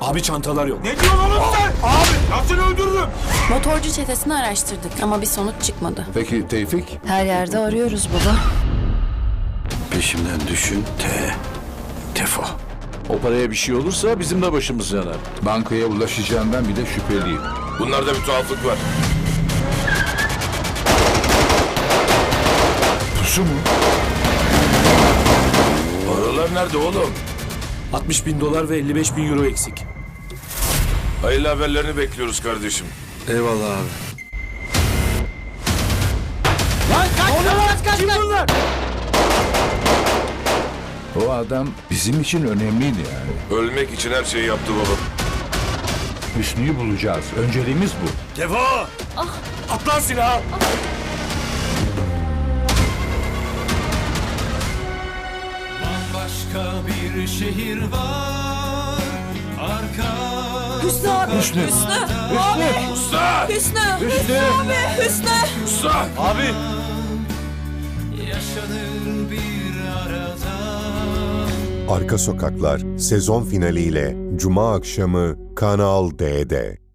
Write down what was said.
Abi çantalar yok. Ne diyorsun oğlum sen? Abi ya seni öldürürüm. Motorcu çetesini araştırdık ama bir sonuç çıkmadı. Peki Tevfik? Her yerde arıyoruz baba. Peşimden düşün T. Tefo. O paraya bir şey olursa bizim de başımız yanar. Bankaya ulaşacağından bile şüpheliyim. Bunlarda bir tuhaflık var. Pusu mu? Paralar nerede oğlum? 60 bin dolar ve 55 bin euro eksik. Hayırlı haberlerini bekliyoruz kardeşim. Eyvallah abi. O adam bizim için önemliydi yani. Ölmek için her şeyi yaptı baba. Hüsnü'yü bulacağız. Önceliğimiz bu. Tefo! At lan silahı! Başka bir şehir var Arka Hüsnü abi. Hüsnü. Hüsnü. Abi. Usta! Hüsnü. Hüsnü. Abi. Hüsnü. Usta! Abi! yaşanır bir arada Arka Sokaklar sezon finaliyle Cuma akşamı Kanal D'de.